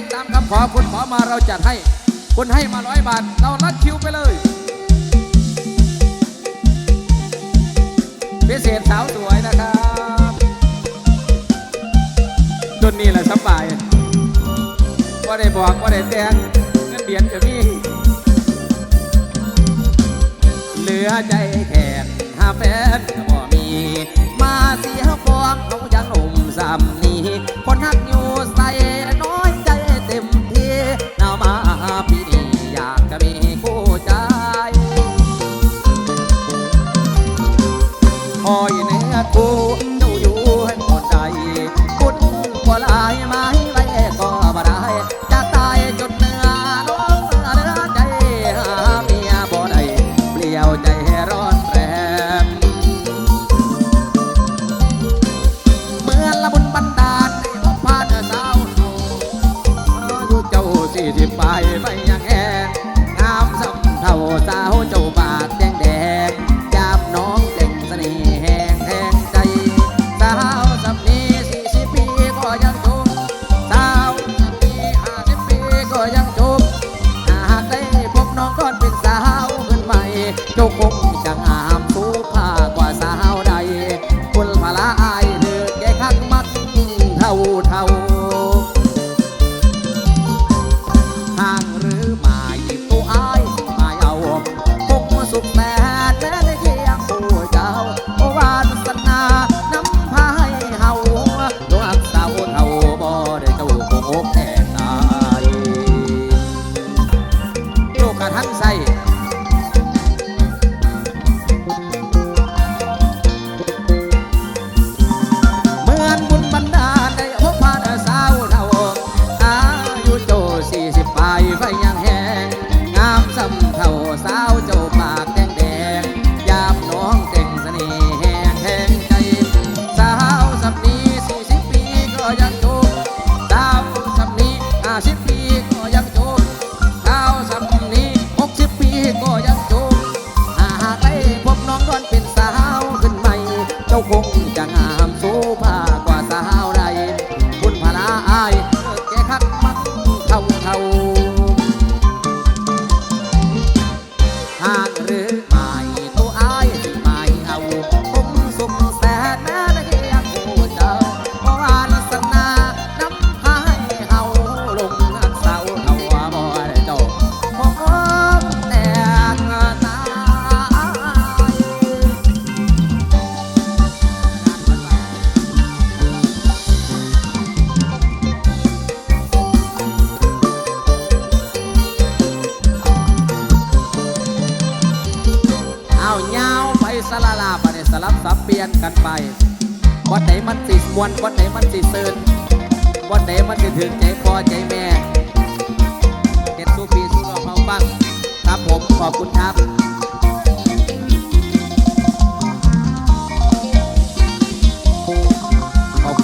งตามคำขอคุณหมอมาเราจัดให้ คุณให้มาร้อยบาท เราลัดคิวไปเลย พิเศษสาวสวยนะครับจนนี่แหละสบายว่าได้บอกว่าได้แจ้งเงินเดียนกัมีเหลือใจแขนหาแฟนก็บ่มี มาเสียฟองเขายังหนุ่มซ้ำ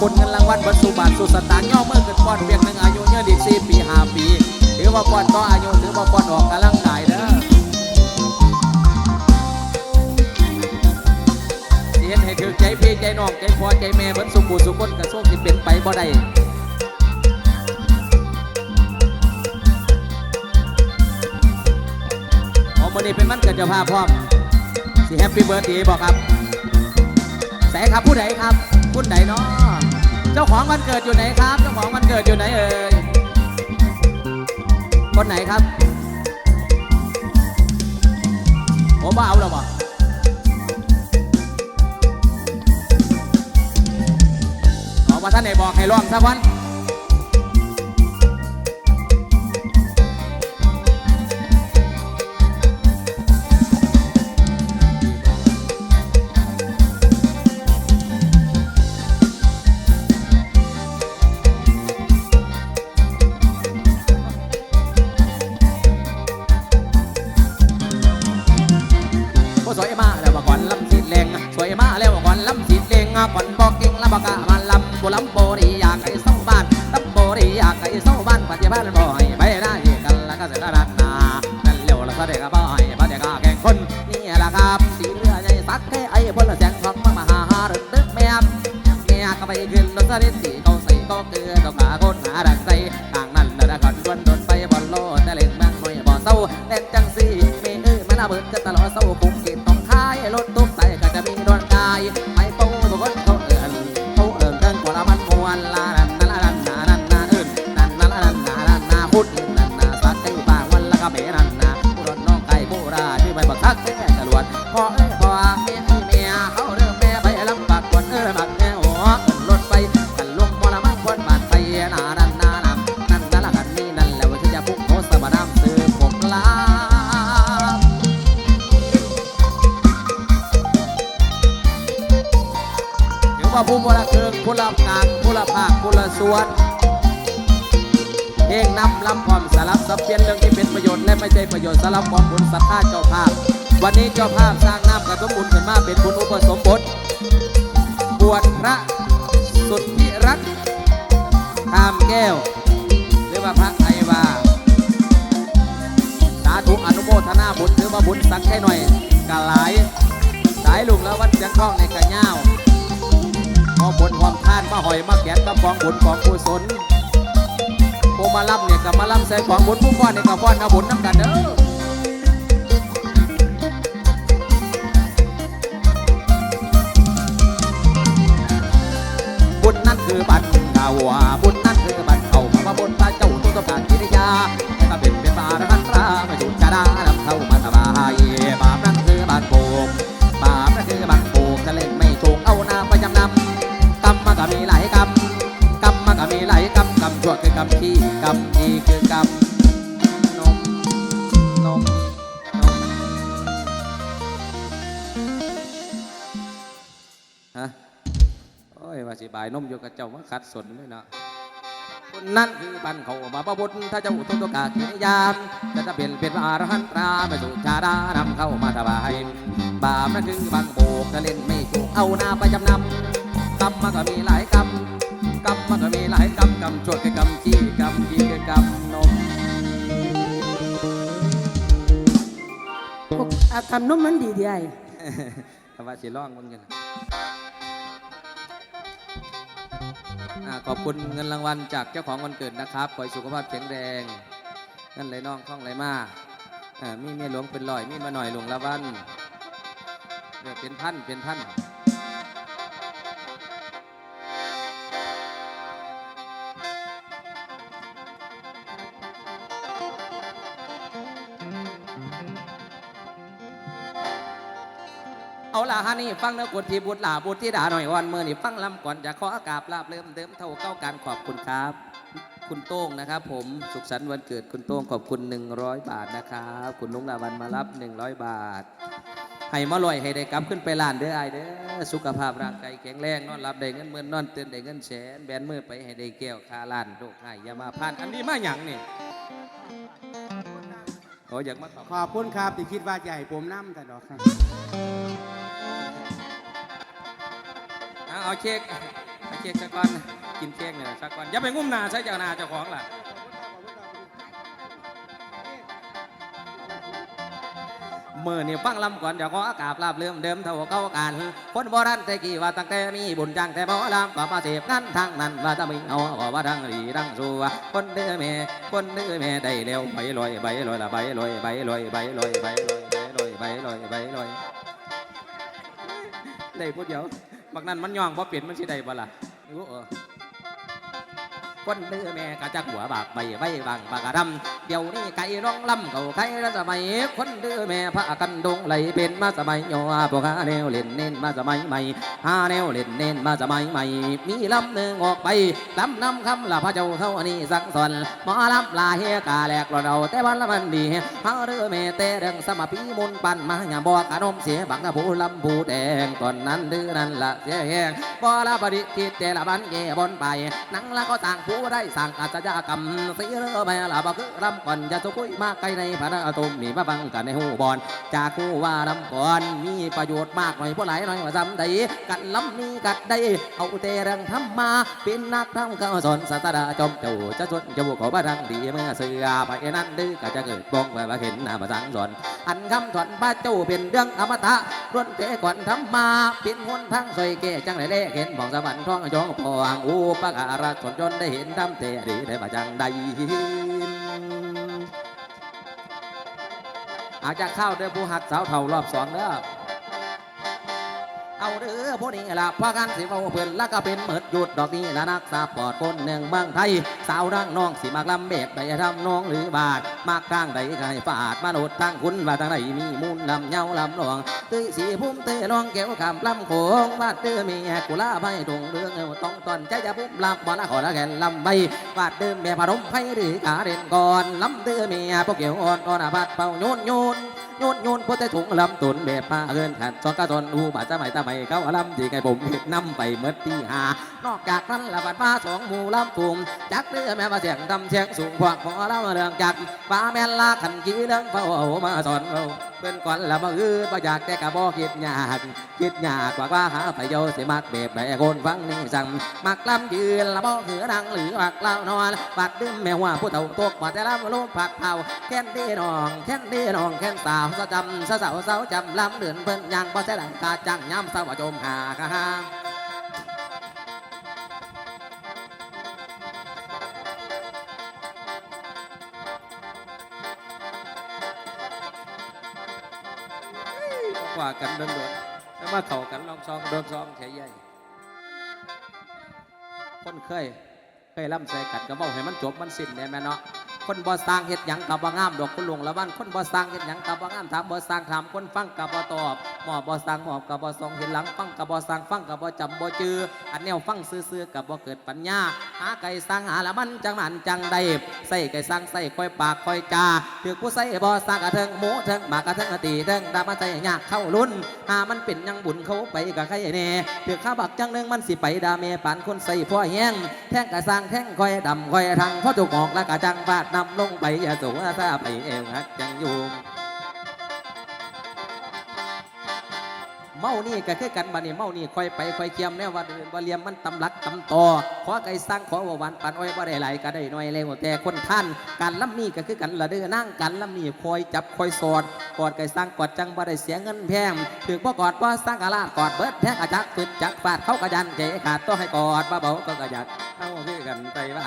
บุญเงินรางวัลบรรจุบาทสุสตางย่อเมื่อเกิดป้อนเพียงหนึ่งอายุเยอะดีสี่ปีหาปีหรือว่าป้อนก็อายุถือว่าป้อนออกกำลังกายเด้อเห็นให้ถือใจพี่ใจน้องใจพ่อใจแม่บรรสุบูสุคนกระโชคที่เป็นไปบ่ได้วันนี้เป็นมันเกิดจะพาพพร้อมสิแฮปปี้เบิร์ดดีบอกครับ แสครับผู้ใดครับ ผู้ใดเนาะ เจ้าของวันเกิดอยู่ไหนครับ เจ้าของวันเกิดอยู่ไหนเอ่ย คนไหนครับ ผมว่าเอาแล้วบ่ขอว่าท่านไหนบอกให้ร้องสักวัน ส่วนเพลงนำลำความสลับสับเปลี่ยนเรื่องที่เป็นประโยชน์และไม่ใช่ประโยชน์สลับของบุญศรัทธาเจ้าภาพ วันนี้เจ้าภาพสร้างน้ำกระสมบุญขึ้นมาเป็นบุญอุปสมบทบวชพระสุดที่รักตามแก้ว หรือว่าพระไอวาสาธุอนุโมทนาบุญถือว่าบุญสักแค่หน่อยกะหลาย สายลุงแล้ววัดเสียงคล้องในกระเง่า พอผลความทานมาหอยมาแกนกับกองบุญของกุศลผู้มาล่ำเนี่ยกับมาล่ำใส่ของบุญผู้ฟ้อนเนี่ยกับฟ้อนเอาบุญน้ำกันเด้อบุญนั่นคือบัตรดาวาบุญนั่นคือบัตรเอามาบุญพระเจ้าตุตบากิริยาก็เป็นเป็นบารันตราไม่จุดจาด้ กรรมขี้กรรมดีคือกรรมนมนมนมฮะโอ้ยว่าสิบายนมอยู่กับเจ้ามาขัดสนเลยเนาะคนนั่นคือบันเขามาประบุญถ้าเจ้าตุตกากิริยามจะจะเป็นเป็นอรหันตราไม่สุชาดานำเข้ามาถวายบาปนั่นคือบังโบกจะเล่นไม่ถูกเอาหน้าไปจำนำกรรมมันก็มีหลาย หลายกรรมกรรมชั่วคือกรรมขี้กรรมดีคือกรรมนมพวกอาคำนุ่มมันดีดีไอ้แต่ว่าสิร้องมึงกันอ่าขอบคุณเงินรางวัลจากเจ้าของวันเกิดนะครับขอให้สุขภาพแข็งแรงเงินไหลน่องคล่องไหลมาอ่ามีเมียหลวงเป็นลอยมีมาหน่อยหลวงละวันเดี๋ยวเป็นพันเป็นพัน ฮะนี่ฟังเนื้อกดที่บุตรหลาบุตรที่ด่าหน่อยวันเมื่อนี่ฟังลำก่อนจะขออากาศลาบเริ่มเดิมเท่าเก้าการขอบคุณครับ คุณโต้งนะครับ ผมสุขสันต์วันเกิดคุณโต้งขอบคุณ 100 บาทนะครับคุณลุงลาวันมารับ 100 บาท ให้มาลอยให้ได้กลับขึ้นไปล้านเด้อไอเด้อสุขภาพร่างกายแข็งแรงนอนหลับได้เงินหมื่นนอนตื่นได้เงินแสนแบนมือไปให้ได้แก้วคาล้านโรคให้อยามาพานอันนี้มาหยังนี่โอ้อยากมาขอบขอบคุณครับที่คิดว่าจะให้ผมน้ำแต่ดอกครับ เอาเค้กเอาเค้กสักก้อนกินเค้กเนี่ยสักก้อนอย่าไปงุ้มหนาใช้เจ้าหนาเจ้าของล่ะเมื่อนี่ฟังลำก่อนเดี๋ยวขออากาศลาบเริ่อมเดิมเท่าเก่ากันคนโบราณแต่กี้ว่าตั้งแต่มีบุญจังแต่บ่ลำก็มาเสพนั่นทางนั้นว่าจะมึงเอาขอว่าทางดีทางสัวคนเดือแม่คนเดือแม่ได้เร็วใบลอยใบลอยละใบลอยใบลอยใบลอยใบลอยใบลอยใบลอยใบลอยได้พูดเดียว บักนั้นมันย่องเพราะเปลี่ยนมันสิได้บ่ล่ะรู้เออ คนเนื้อแม่กะจักหัวบากใบใบบางปากกระดำเดี๋ยวนี้ไก่ร้องลำเก่าไก่ละสมัย คนเนื้อแม่พระกันดงไหลเป็นมาสมัยย่อพวกหาแนวเล่นเน้นมาสมัยใหม่หาแนวเล่นเน้นมาสมัยใหม่ มีลำหนึ่งออกไปลำนำคำละพระเจ้าเท่านี้สังสอนหมอลำลาเฮกาแหลกเราแต่วันละมันดีเฮาเรือแม่แต่เรื่องสมปีมุนปันมาอย่าบอกขนมเสียบังกะผู้ลำผู้แดงตอนนั้นดื้อนั่นละเสียแหงบ่ละบริคิดแต่ละบันแย่บนไปนังละก็ต่างผู้ได้สั่งอาชญากรรมสีเรือแม่ละบ่คือรำก่อนจะสุกุยมากไกลในพระอาตุมมีมาบังกันในหูบอลจากคู่ว่ารำก่อนมีประโยชน์มากหน่อยพวกหลายหน่อยว่าจำได้กันล้ำนี้กัดได้เอาแต่เรื่องทำมาเป็นนักทำข้าวสนศาสดาจอมเจ้าจะชวนจะบุกขอบ้านดีเมื่อเสือไปนั้นดื้อก็จะเกิดบ้องไปว่าเห็นหน้ามาสังสอนอันคำถอนพระเจ้าเป็นเรื่องอมตะร่นเกก่อนทำมาเป็นหนทั้งซอยเกจังไรเล่เห็นของสวรรค์ท้องยองพองอูปการะชนจนได้เห็นนทำเตะดีได้มาจังใดอาจจะเข้าเด้อผู้หักสาวเท่ารอบสองเด้อ เอาเด้อพวกนี้ละพากันสิเฝ้าเพิ่นแล้วก็เป็นเหมิดหยุดดอกนี้ละนักสาปอดคนหนึ่งเมืองไทย สาวดังน้องสิมากลำเบ็ดใดทำน้องหรือบาทมากทางใดให้ฝาดมาโนดทางคุณว่าทางใดมีมูลลำเงาลำหลวงตื้อสีพุ่มเตะลองแก้วคำลำโขงวาดเด้อมีแหกุลาใบตรงเรื่องเอาต้องตอนใจจะพุ่มลำบ่ละขอละแก่นลำใบวาดเดิมแม่พรมไพหรือกาเด่นก่อนลำเด้อมีพวกเกี่ยวอ่อนอ่อนอาบัดเป่าโยนโยน โยนโยนพุทธถุงลำตุนแบบผ้าเอินขัดซอกกระตนอูบาดจะไม่ตาไม่เขาลำดีไงผมเห็นนำไปเมื่อที่หานอกจากนั้นละบัดมาสองหมู่ลำตุ่มจักเรือแม่มาเสียงดำเสียงสูงพวกพอเล่าเรื่องจักฟ้าแม่นลาขันกี้เรื่องเฝ้ามาสอนเราเป็นก่อนละมาอืดบ่อยากแต่กะบ่คิดยากคิดยากกว่าว่าหาประโยชน์สิมักแบบใดคนฟังนี่สั่งมักลำยืนละบ่หือนังหรือมักเล่านอนบัดดื่มแม่ว่าผู้เฒ่าตกมาแต่ละลมผักเผาแค่นดีน้องแค่นดีน้องแค่นสาวสะจำสะสาวสาวจำลำเดือนเพิ่นยังบ่แสดงกาจังย้ำสาวจมหาค่ะ กันเดินเดนแล้วมาเข่ากันลองซองเดินซองแฉใหญ่คนเคยเคยล่ำใส่กัดกระเบ้าให้มันจบมันสิ้นเนี่ยแม่เนาะคนบ่สร้างเห็ดหยังกับบ่งามดอกคุณลุงละวันคนบ่สร้างเห็ดหยังกับบ่งามถามบ่สร้างถามคนฟังกับบ่ตอบ หมอบ่สร้างหมอบกับบ่ส่องเห็นหลังฟังกับบ่สร้างฟังกับบ่จำบ่จืออันแนวฟังซื่อๆกับบ่เกิดปัญญาหาไก่สร้างหาละมันจังมันจังใดใส่ไก่สร้างใส่ค่อยปากค่อยจาถือผู้ใส่บ่สร้างกระเทิงหมูเทิงหมากกระเทิงตีเทิงดามาใส่ยากเข้ารุ่นหามันเป็นยังบุญเขาไปกับใครแน่ถือข้าบักจังหนึงมันสิไปดาเมปานคนใส่พ่อแห้งแท่งกระสร้างแท่งคอยดำคอยทางพ่อจุกออกแล้วกระจังฟาดนำลงไปอย่าสูงซาไปเอวหักจังอยู่ เมานี่ก็คือกันบัดนี้เมานี่คอยไปคอยเคียมแน่ว่าว่าเลียมมันตำลักตำต่อขอไก่สร้างขอว่าหวานปันอ้อยบ่ได้ไหลก็ได้หน่อยแล้วแต่คนท่านการล่ำนี่ก็คือกันละเด้อนั่งกันล่ำนี่คอยจับคอยสอดกอดไก่สร้างกอดจังบ่ได้เสียเงินแพงถือบ่กอดบ่สร้างกะลาดกอดเบิดแท้กระจักขึ้นจักฟาดเข้ากระยันใจขาดต้องให้กอดบ่เบาก็กระยักเอาคือกันไปว่า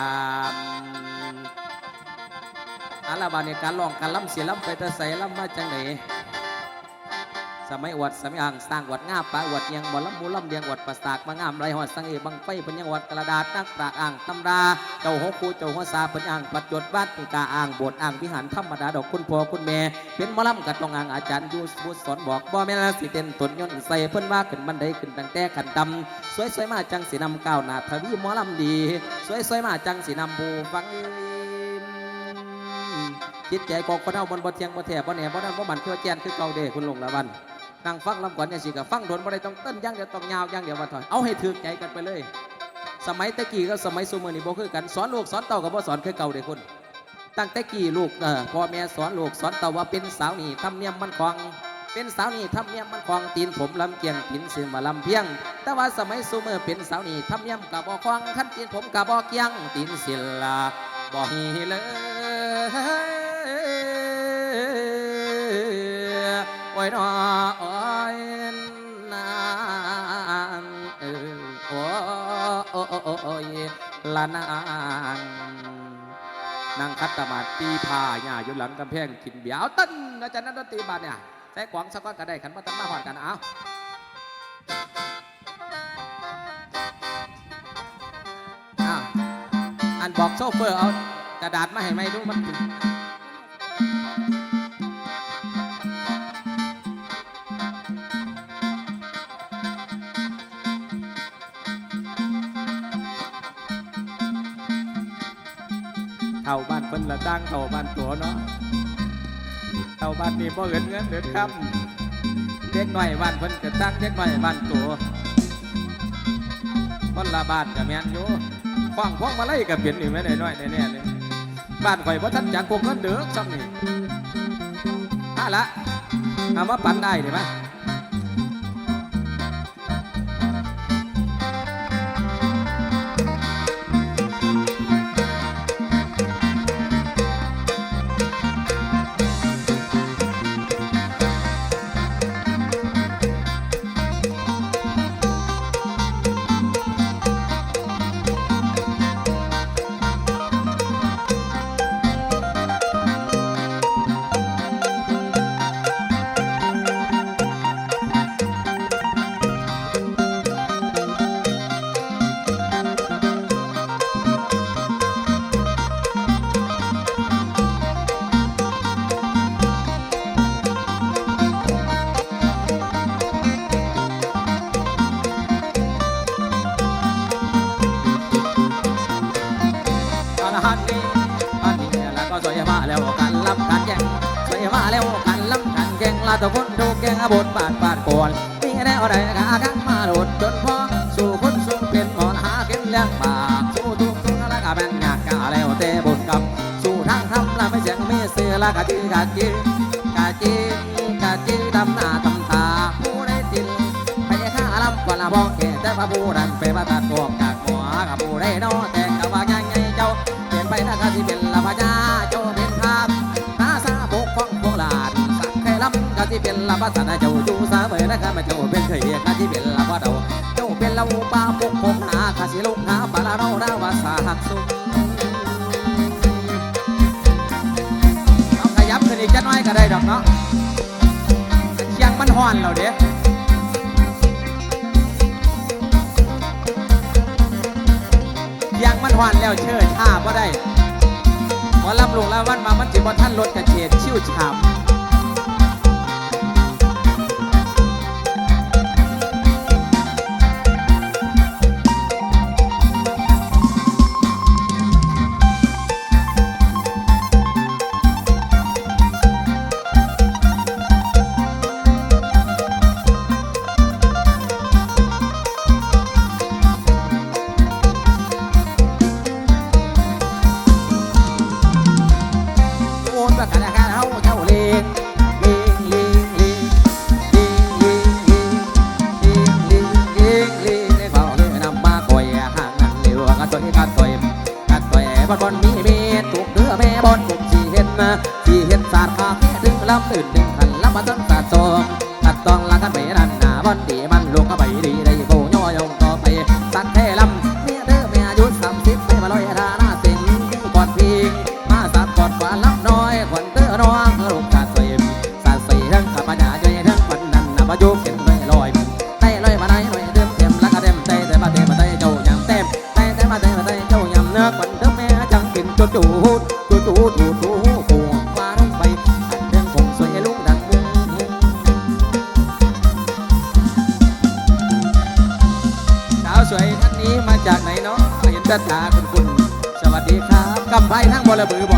อาลาบานี่การลองการล้ำเสียล้ำไปแต่ใส่ล้ำมาจังไหน มัยอวดสมัยอ่างสร้างอวดง่าปลาอวดเียังบ่ล้ำหมูลำเลียงอวดประสากมางามไรหอดสังเอบังไฟเป็นยังอวดกระดาษนักปราอ่างตำราเจ้าหกคูเจ้าหัวซาเป็นอ่างปัดจดวัดปีกาอ่างโบสอ่างวิหารธรรมดาดอกคุณพ่อคุณแม่เป็นมอล้ำกับตองอ่างอาจารย์ยูบุสอนบอกบ่แม่นสิเต้นตนยนต์ใส่เพิ่นว่าขึ้นบันไดขึ้นตั้งแต่ขันดำสวยๆมาจังสีนำก้าวหน้าทวีมอลำดี สวยๆมาจังสีนำบูฟังจิตใจของคนเฮาบนบ่เทียงบ่แท้บ่แหนบ่นั่นบ่มันเพื่อแจนคือเก่าเด้คุณลงละวัน นั่งฟังลำก่อนจังซี่ก็ฟังโดนบ่ได้ต้องเต้นย่างเดียวต้องยาวย่างเดียวว่าถอยเอาให้ถึกใจกันไปเลย สมัยตะกี้กับสมัยซุมื้อนี้บ่คือกันสอนลูกสอนเต้าก็บ่สอนคือเก่าเด้คุณตั้งแต่กี้ลูกเออพ่อแม่สอนลูกสอนเต้าว่าเป็นสาวนี่ทำเนียมมันคองเป็นสาวนี่ทำเนียมมันคองตีนผมลำเกียงตีนเสียงมาลำเพียง แต่ว่าสมัยซุมื้อเป็นสาวนี่ทำเนียมก็บ่คองคันตีนผมก็บ่เกียงตีนเสียลาบ่ฮีเลย โอ้ยนอโอ้ยนางเออโอ้โอ้โอ้โอ้โอ้ยละนางนางคัตตมาตีผ้าหญ้าอยู่หลังกำแพงกินเบียร์เอาเต้นอาจารย์นันดนตรีบาดเนี่ยใส่กวางสักก้อนก็ได้ขันมาตั้งมาหอดกันเอาอ้าอันบอกโซเฟอร์เอากระดาษมาให้ไหมดูมัน เท่าบ้านเพิ่นละตั้งเท่าบ้านตัวเนาะเท่าบ้านนี้บ่เงินเงินเดือนคำเด็กหน้อยบ้านเพิ่นก็ตั้งเด็กหน้อยบ้านตัวคนละบ้านก็แมนอยู่ขว้างพวงมาไล่ก็เปลี่ยนนี่แม่น้อยๆแน่ๆเลยบ้านข่อยบ่ทันจักพวกเงินเด้อซ้ำนี่เอาละเอามาปั่นได้ได้ไหม ทุกแกงบทบาทบาทก่อนมีแนวใดกากันมาโดดจนพอสู่คนสู่เป็นหมอนหาเก็บเลี้ยงปากสู่ทุกทุกละกะแบ่งยากกาแล้วแต่บุญกับ สู่ทางทำละไม่เสียงไม่เสือละกะจีกะจีกะจีกะจีดำหน้าตำตาผู้ได้ตินไปข้าลำก่อนละบอกแก่แต่พระผู้ดันไปประตัดตัวกากหัวกับผู้ได้นอแต่ ที่เป็นละภาษาเจ้าจูสาเบยนะครับมาเจ้าเป็นเคยกะที่เป็นละพ่อเดาเจ้าเป็นละอุปาปุกผมหากะสิลุกหาปลาเราดาวาสาหักสุขเอาขยับขึ้นอีกจะน้อยก็ได้ดอกเนาะเชียงมันห่อนเราเด้เชียงมันห่อนแล้วเชิดช้าก็ได้หมอลำลงแล้ววันมามันจิบอท่านรถกระเฉดชิวฉ่ำ ค่ดึงลำอื่นดึงขันลำมาต้นสาดซองตัดตองละกันไปรันหน้าบอลดีมันลงก็ไปดีได้โกย่อยงต่อไปสักแค่ลำเมียเด้อเมียอายุสามสิบไม่มาลอยราหน้าสิงกอนพิงมาสับกอดกว่าลับน้อยขวัญเตอน้องลูกสาสียสาดสีทั้งขับมาจ่าใจทั้งปันนั้นนับอายุเก็บไม่ลอยไต้ลอยมาได้หน่อยเดิมเต็มล้วก็เต็มเต้แต่มาเต็มมาเต้เจ้ายำเต็มเต้แต่มาเต็มมาเต้เจ้ายำเนื้อขวัญเดิมแม่จังกินจุดจูดจูดจู la